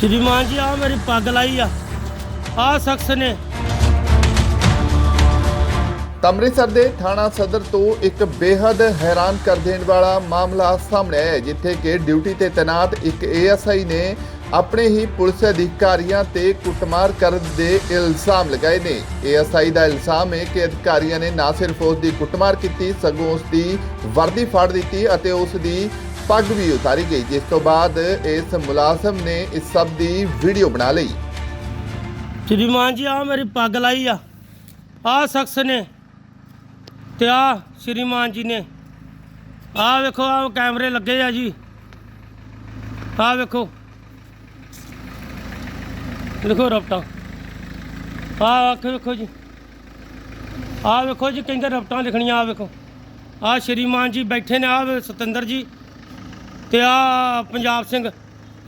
ਸ਼੍ਰੀਮਾਨ ਜੀ ਆ ਮੇਰੀ ਪੱਗ ਲਾਈ ਆ। ਆ ਸ਼ਖਸ ਨੇ। ਅੰਮ੍ਰਿਤਸਰ ਦੇ ਥਾਣਾ ਸਦਰ ਤੋਂ ਇੱਕ ਬੇहद ਹੈਰਾਨ ਕਰ ਦੇਣ ਵਾਲਾ ਮਾਮਲਾ ਸਾਹਮਣੇ ਆਇਆ ਹੈ, ਜਿੱਥੇ ਕਿ ਡਿਊਟੀ ਤੇ ਤੈਨਾਤ ਇੱਕ ਏਐਸਆਈ ਨੇ ਆਪਣੇ ਹੀ ਪੁਲਿਸ ਅਧਿਕਾਰੀਆਂ ਤੇ ਕੁੱਟਮਾਰ ਕਰਨ ਦੇ ਇਲਜ਼ਾਮ ਲਗਾਏ ਨੇ। ਏਐਸਆਈ ਦਾ ਇਲਜ਼ਾਮ ਹੈ ਕਿ ਅਧਿਕਾਰੀਆਂ ਨੇ ਨਾ ਸਿਰਫ ਉਸ ਦੀ ਕੁੱਟਮਾਰ ਕੀਤੀ ਸਗੋਂ ਉਸ ਦੀ ਵਰਦੀ ਫਾੜ ਦਿੱਤੀ ਅਤੇ ਉਸ ਦੀ ਪੱਗ ਵੀ ਉਤਾਰੀ ਗਈ, ਜਿਸ ਤੋਂ ਬਾਅਦ ਇਸ ਮੁਲਾਜ਼ਮ ਨੇ ਇਸ ਸਭ ਦੀ ਵੀਡੀਓ ਬਣਾ ਲਈ। ਸ਼੍ਰੀਮਾਨ ਜੀ ਆ ਮੇਰੀ ਪੱਗ ਲਾਈ ਆ। ਆ ਸ਼ਖਸ ਨੇ ਤੇ ਆ ਸ਼੍ਰੀਮਾਨ ਜੀ ਨੇ। ਆ ਵੇਖੋ ਆ ਕੈਮਰੇ ਲੱਗੇ ਆ ਜੀ। ਆ ਵੇਖੋ। ਦੇਖੋ ਰਪਟਾਂ। ਆ ਅੱਖ ਵੇਖੋ ਜੀ। ਆ ਵੇਖੋ ਜੀ ਕਹਿੰਦੇ ਰਪਟਾਂ ਲਿਖਣੀਆਂ ਆ ਵੇਖੋ। ਆ ਸ਼੍ਰੀਮਾਨ ਜੀ ਬੈਠੇ ਨੇ ਆ ਸਤਿੰਦਰ ਜੀ। ਤੇ ਆ ਪੰਜਾਬ ਸਿੰਘ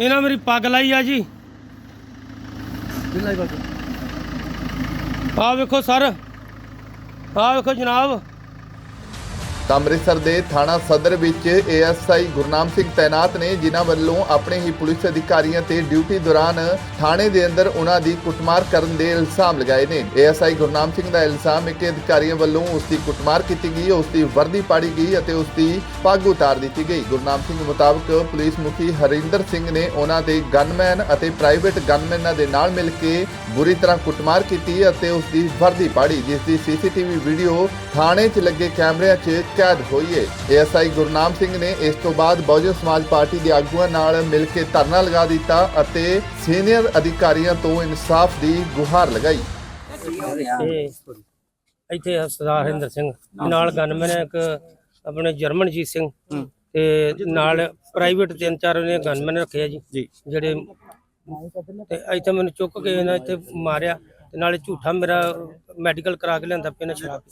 ਇਹਨਾਂ ਮੇਰੀ ਪੱਗ ਲਾਈ ਆ ਜੀ। ਆ ਵੇਖੋ ਸਰ ਆ ਵੇਖੋ ਜਨਾਬ। ਤਾਂ ਅੰਮ੍ਰਿਤਸਰ ਦੇ ਥਾਣਾ ਸਦਰ ਵਿੱਚ ਏਐਸਆਈ ਗੁਰਨਾਮ ਸਿੰਘ ਤੈਨਾਤ ਨੇ ਜਿਨ੍ਹਾਂ ਵੱਲੋਂ ਆਪਣੇ ਹੀ ਪੁਲਿਸ ਅਧਿਕਾਰੀਆਂ ਤੇ ਡਿਊਟੀ ਦੌਰਾਨ ਥਾਣੇ ਦੇ ਅੰਦਰ ਉਹਨਾਂ ਦੀ ਕੁੱਟਮਾਰ ਕਰਨ ਦੇ ਇਲਜ਼ਾਮ ਲਗਾਏ ਨੇ। ਏਐਸਆਈ ਗੁਰਨਾਮ ਸਿੰਘ ਦਾ ਇਲਜ਼ਾਮ ਹੈ ਕਿ ਅਧਿਕਾਰੀਆਂ ਵੱਲੋਂ ਉਸ ਦੀ ਕੁੱਟਮਾਰ ਕੀਤੀ ਗਈ, ਉਸ ਦੀ ਵਰਦੀ ਪਾੜੀ ਗਈ ਅਤੇ ਉਸ ਦੀ ਪੱਗ ਉਤਾਰ ਦਿੱਤੀ ਗਈ। ਗੁਰਨਾਮ ਸਿੰਘ ਮੁਤਾਬਕ ਪੁਲਿਸ ਮੁਖੀ ਹਰਿੰਦਰ ਸਿੰਘ ਨੇ ਉਹਨਾਂ ਦੇ ਗਨਮੈਨ ਅਤੇ ਪ੍ਰਾਈਵੇਟ ਗਨਮੈਨਾਂ ਦੇ ਨਾਲ ਮਿਲ ਕੇ ਬੁਰੀ ਤਰ੍ਹਾਂ ਕੁੱਟਮਾਰ ਕੀਤੀ ਅਤੇ ਉਸ ਦੀ ਵਰਦੀ ਪਾੜੀ, ਜਿਸ ਦੀ ਸੀਸੀਟੀਵੀ ਵੀਡੀਓ ਥਾਣੇ 'ਚ ਲੱਗੇ ਕੈਮਰਿਆਂ 'ਚ ਕੈਦ ਹੋਈ ਹੈ ਏਐਸਆਈ ਗੁਰਨਾਮ ਸਿੰਘ ਨੇ ਇਸ ਤੋਂ ਬਾਅਦ ਬਹੁਜਨ ਸਮਾਜ ਪਾਰਟੀ ਦੇ ਆਗੂਆਂ ਨਾਲ ਮਿਲ ਕੇ ਧਰਨਾ ਲਗਾ ਦਿੱਤਾ ਅਤੇ ਸੀਨੀਅਰ ਅਧਿਕਾਰੀਆਂ ਤੋਂ ਇਨਸਾਫ ਦੀ ਗੁਹਾਰ ਲਗਾਈ। ਇੱਥੇ ਸਰਦਾਰ ਹਰਿੰਦਰ ਸਿੰਘ ਨਾਲ ਗਨਮੈਨ ਇੱਕ ਆਪਣੇ ਜਰਮਨਜੀਤ ਸਿੰਘ ਤੇ ਨਾਲ ਪ੍ਰਾਈਵੇਟ ਤਿੰਨ ਚਾਰ ਨੇ ਗਨਮੈਨ ਰੱਖੇ ਆ ਜੀ। ਜਿਹੜੇ ਤੇ ਇੱਥੇ ਮੈਨੂੰ ਚੁੱਕ ਕੇ ਇਹਨਾਂ ਇੱਥੇ ਮਾਰਿਆ ਤੇ ਨਾਲੇ ਝੂਠਾ ਮੇਰਾ ਮੈਡੀਕਲ ਕਰਾ ਕੇ ਲਿਆਂਦਾ ਪਿਆ ਨਾ ਸ਼ਰਾਬ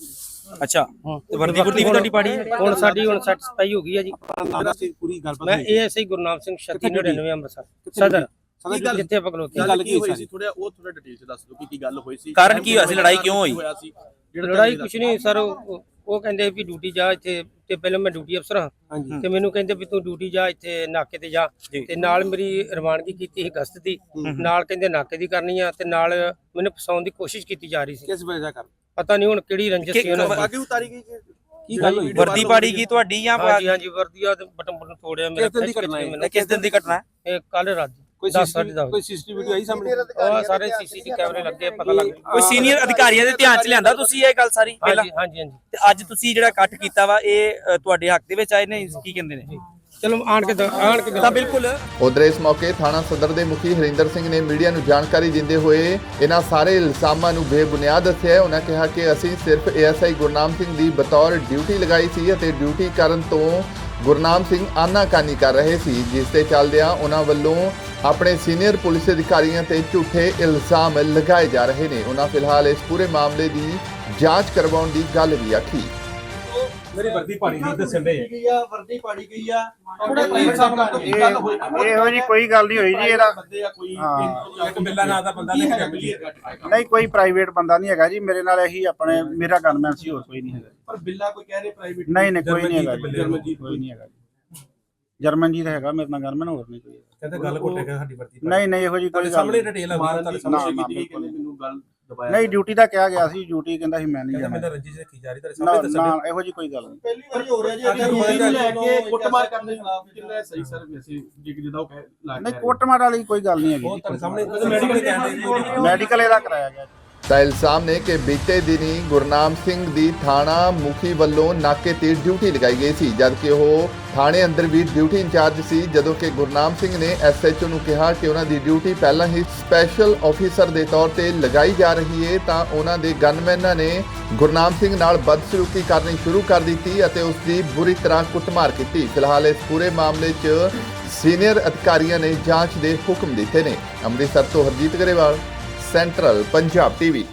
ਅੱਛਾ ਤੇ ਵਰਦੀ ਵਰਦੀ ਵੀ ਤੁਹਾਡੀ ਪਾੜੀ ਹੈ? ਹੁਣ ਸਾਡੀ ਹੁਣ ਸੈਟੀਸਫਾਈ ਹੋ ਗਈ ਹੈ ਜੀ। ਮੇਰਾ ਸੀ ਪੂਰੀ ਗੱਲਬਾਤ ਮੈਂ ਏਐਸਆਈ ਗੁਰਨਾਮ ਸਿੰਘ 3699 ਅੰਮ੍ਰਿਤਸਰ। ਸਦਰ। ਕੀ ਗੱਲ- ਜਿੱਥੇ ਆਪਾਂ ਖਲੋਤੇ ਗੱਲ ਕੀ ਹੋਈ ਸੀ? ਥੋੜਾ ਉਹ ਥੋੜਾ ਡਿਟੇਲ ਚ ਦੱਸ ਦਿਓ ਕਿ ਕੀ ਗੱਲ ਹੋਈ ਸੀ। ਕਾਰਨ ਕੀ ਹੋਇਆ? ਸੀ? ਲੜਾਈ ਕਿਉਂ ਹੋਈ? ਲੜਾਈ ਕੁਛ ਨਹੀਂ ਸਰ ਉਹ ਕਹਿੰਦੇ ਵੀ ਡਿਊਟੀ ਜਾ ਇੱਥੇ ਤੇ ਪਹਿਲਾਂ ਮੈਂ ਡਿਊਟੀ ਅਫਸਰ ਹਾਂ। ਹਾਂਜੀ। ਤੇ ਮੈਨੂੰ ਕਹਿੰਦੇ ਵੀ ਤੂੰ ਡਿਊਟੀ ਜਾ ਇੱਥੇ ਨਾਕੇ ਤੇ ਜਾ। ਤੇ ਨਾਲ ਮੇਰੀ ਰਵਾਨਗੀ ਕੀਤੀ ਸੀ ਗਸਤ ਦੀ। ਨਾਲ ਕਹਿੰਦੇ ਨਾਕੇ ਦੀ ਕਰਨੀ ਆ ਤੇ ਨਾਲ ਮੈਨੂੰ ਫਸਾਉਣ ਦੀ ਕੋਸ਼ਿਸ਼ ਕੀਤੀ ਜਾ ਰਹੀ ਸੀ। ਕਿਸ ਵਜ੍ਹਾ ਕਰ ਪਤਾ ਨਹੀਂ ਹੁਣ ਕਿਹੜੀ ਰੰਜਿਸ਼ ਸੀ ਉਹਨਾਂ ਦੀ। ਅੱਗੇ ਉਤਾਰੀ ਗਈ ਕਿ? ਕੀ ਗੱਲ ਹੋਈ? ਵਰਦੀ ਪਾੜੀ ਗਈ ਤੁਹਾਡੀ ਜਾਂ ਹਾਂਜੀ ਹਾਂਜੀ ਵਰਦੀਆ ਤੇ ਬਟਨ ਬਟਨ ਤੋੜਿਆ ਮੇਰਾ ਕਿਸ ਦਿਨ ਦੀ ਖਿੱਚ ਘਟਨਾ ਕੇ ਹੈ ਮੈਨੂੰ। ਇਹ ਕਿਸ ਦਿਨ ਦੀ ਘਟਨਾ ਹੈ? ਇਹ ਕੱਲ ਰਾਤ ਕੋਈ 10 ਸਾਢੇ ਦਸ ਕੋਈ ਸੀਸੀਟੀਵੀ ਆਈ ਸਾਹਮਣੇ? ਉਹ ਸਾਰੇ ਸੀਸੀਟੀ ਕੈਮਰੇ ਲੱਗੇ ਪਤਾ ਲੱਗ ਕੋਈ ਸੀਨੀਅਰ ਅਧਿਕਾਰੀਆਂ ਦੇ ਧਿਆਨ ਚ ਲਿਆਂਦਾ ਤੁਸੀਂ ਇਹ ਗੱਲ ਸਾਰੀ? ਪਹਿਲਾਂ ਹਾਂਜੀ ਹਾਂਜੀ। ਹਾਂਜੀ ਤੇ ਅੱਜ ਤੁਸੀਂ ਜਿਹੜਾ ਕੱਟ ਕੀਤਾ ਵਾ ਇਹ ਅ, ਤੁਹਾਡੇ ਹੱਕ ਦੇ ਵਿੱਚ ਆਏ ਨੇ ਕੀ ਕਹਿੰਦੇ ਨੇ? ਚਲੋ ਆਣ ਕੇ ਦ- ਆਣ ਕੇ ਤਾਂ ਗੱਲ- ਬਿਲਕੁਲ। ਉਧਰ ਇਸ ਮੌਕੇ ਥਾਣਾ ਸਦਰ ਦੇ ਮੁਖੀ ਹਰਿੰਦਰ ਸਿੰਘ ਨੇ ਮੀਡੀਆ ਨੂੰ ਜਾਣਕਾਰੀ ਦਿੰਦੇ ਹੋਏ ਇਹਨਾਂ ਸਾਰੇ ਇਲਜ਼ਾਮਾਂ ਨੂੰ ਬੇਬੁਨਿਆਦ ਦੱਸਿਆ ਹੈ। ਉਹਨਾਂ ਕਿਹਾ ਕਿ ਅਸੀਂ ਸਿਰਫ ਏਐਸਆਈ ਗੁਰਨਾਮ ਸਿੰਘ ਦੀ ਬਤੌਰ ਡਿਊਟੀ ਲਗਾਈ ਸੀ ਅਤੇ ਡਿਊਟੀ ਕਰਨ ਤੋਂ ਗੁਰਨਾਮ ਸਿੰਘ ਆਨਾਕਾਨੀ ਕਰ ਰਹੇ ਸੀ ਜਿਸ ਤੇ ਚੱਲਦਿਆਂ ਉਹਨਾਂ ਵੱਲੋਂ ਆਪਣੇ ਸੀਨੀਅਰ ਪੁਲਿਸ ਅਧਿਕਾਰੀਆਂ ਤੇ ਝੂਠੇ ਇਲਜ਼ਾਮ ਲਗਾਏ ਜਾ ਰਹੇ ਨੇ। ਉਹਨਾਂ ਫਿਲਹਾਲ ਇਸ ਪੂਰੇ ਮਾਮਲੇ ਦੀ ਜਾਂਚ ਕਰਵਾਉਣ ਦੀ ਗੱਲ ਵੀ ਆਖੀ। ਮੇਰੀ ਵਰਦੀ ਪਾੜੀ ਦੀ ਦੱਸਣ ਦੇ। ਗਈ ਆ ਵਰਦੀ ਪਾੜੀ ਗਈ ਆ। ਥੋੜਾ ਪ੍ਰਾਈਵੇਟ ਸਾਹਿਬ ਨਾਲ ਕੋਈ ਗੱਲ ਹੋਈ ਇਹੋ ਜੀ ਕੋਈ ਗੱਲ ਨਹੀਂ ਹੋਈ ਜੀ ਇਹਦਾ ਬੰਦੇ ਆ ਕੋਈ ਹਾਂ। ਇੱਕ ਬਿੱਲਾ ਨਾਂ ਦਾ ਬੰਦਾ ਲਿਖ ਕੇ ਨਹੀਂ ਕੋਈ ਪ੍ਰਾਈਵੇਟ ਬੰਦਾ ਨਹੀਂ ਹੈਗਾ ਜੀ। ਮੇਰੇ ਨਾਲ ਇਹੀ ਆਪਣੇ ਮੇਰਾ ਗਨਮੈਨ ਸੀ ਹੋਰ ਕੋਈ ਨਹੀਂ ਹੈਗਾ ਪਰ ਬਿੱਲਾ ਕੋਈ ਕਹਿ ਰਹੇ ਪ੍ਰਾਈਵੇਟ ਨਹੀਂ ਨਹੀਂ ਕੋਈ ਨਹੀਂ ਹੈਗਾ ਕੋਈ ਨਹੀਂ ਹੈਗਾ ਜੀ ਜਰਮਨਜੀਤ ਹੈਗਾ ਮੇਰੇ ਨਾਲ ਗਨਮੈਨ ਹੋਰ ਨਹੀਂ ਕੋਈ। ਹੈਗਾ। ਕਹਿੰਦੇ ਗੱਲ ਘੋਟੇਗਾ ਸਾਡੀ ਵਰਦੀ ਨਹੀਂ ਨਹੀਂ ਇਹੋ ਜੀ ਤੁਹਾਡੇ ਕੋਈ ਗੱਲ ਸਾਹਮਣੇ। ਡਿਟੇਲ ਆ ਮਾਰਨ ਤੁਹਾਡੇ ਦੀ ਸਾਹਮਣੇ ਨਾ, ਕੀਤੀ ਕਹਿੰਦੇ। ਮੈਨੂੰ ਗੱਲ ਦਬਾਇਆ ਨਹੀਂ ਡਿਊਟੀ ਦਾ ਕਿਹਾ ਗਿਆ ਸੀ ਡਿਊਟੀ ਕਹਿੰਦਾ ਸੀ ਮੈਂ ਨਹੀਂ ਕਹਿੰਦੇ ਜਾਣਾ। ਮੈਂ ਰੰਜਿਸ਼ ਰੱਖੀ ਜਾ ਰਹੀ ਤੁਹਾਡੇ ਨਾ ਸਾਹਮਣੇ ਦੱਸਣ ਨਾ ਇਹੋ ਜੀ ਕੋਈ ਗੱਲ ਨਹੀਂ। ਪਹਿਲੀ ਵਾਰੀ ਹੋ ਰਿਹਾ ਜੀ ਅਸੀਂ ਕੋਈ ਨੂੰ ਲੈ ਕੇ ਕੁੱਟਮਾਰ ਕਰਨ ਦੇ ਖਿਲਾਫ ਕਿੰਨਾ ਸਹੀ ਸਰ ਵੈਸੇ ਜਿ- ਜਿੱਦਾਂ ਉਹ ਕਹਿ ਲਾ ਨਹੀਂ ਕੋਟਮਾਰ ਵਾਲੀ ਕੋਈ ਗੱਲ ਨਹੀਂ ਉਹ ਹੈਗੀ ਤੁਹਾਡੇ ਸਾਹਮਣੇ ਮੈਡੀਕਲ ਕਹਿੰਦੇ ਮੈਡੀਕਲ ਇਹਦਾ ਕਰਾਇਆ ਗਿਆ ਜੀ। ਤਾਂ ਇਲਜ਼ਾਮ ਨੇ ਕਿ ਬੀਤੇ ਦਿਨੀ ਗੁਰਨਾਮ ਸਿੰਘ ਦੀ ਥਾਣਾ ਮੁਖੀ ਵੱਲੋਂ ਨਾਕੇ ਤੇ ਡਿਊਟੀ ਲਗਾਈ ਗਈ ਸੀ, ਜਦਕਿ ਉਹ ਥਾਣੇ ਅੰਦਰ ਵੀ ਡਿਊਟੀ ਇੰਚਾਰਜ ਸੀ, ਜਦੋਂ ਕਿ ਗੁਰਨਾਮ ਸਿੰਘ ਨੇ ਐਸਐਚਓ ਨੂੰ ਕਿਹਾ ਕਿ ਉਹਨਾਂ ਦੀ ਡਿਊਟੀ ਪਹਿਲਾਂ ਹੀ ਸਪੈਸ਼ਲ ਆਫੀਸਰ ਦੇ ਤੌਰ ਤੇ ਲਗਾਈ ਜਾ ਰਹੀ ਹੈ ਤਾਂ ਉਹਨਾਂ ਦੇ ਗਨਮੈਨਾਂ ਨੇ ਗੁਰਨਾਮ ਸਿੰਘ ਨਾਲ ਬਦਸਲੂਕੀ ਕਰਨੀ ਸ਼ੁਰੂ ਕਰ ਦਿੱਤੀ ਅਤੇ ਉਸ ਦੀ ਬੁਰੀ ਤਰ੍ਹਾਂ ਕੁੱਟਮਾਰ ਕੀਤੀ। ਫਿਲਹਾਲ ਇਸ ਪੂਰੇ ਮਾਮਲੇ 'ਚ ਸੀਨੀਅਰ ਅਧਿਕਾਰੀਆਂ ਨੇ ਜਾਂਚ ਦੇ ਹੁਕਮ ਦਿੱਤੇ ਨੇ। ਅੰਮ੍ਰਿਤਸਰ ਤੋਂ ਹਰਜੀਤ ਗਰੇਵਾਲ ਸੈਂਟਰਲ ਪੰਜਾਬ ਟੀਵੀ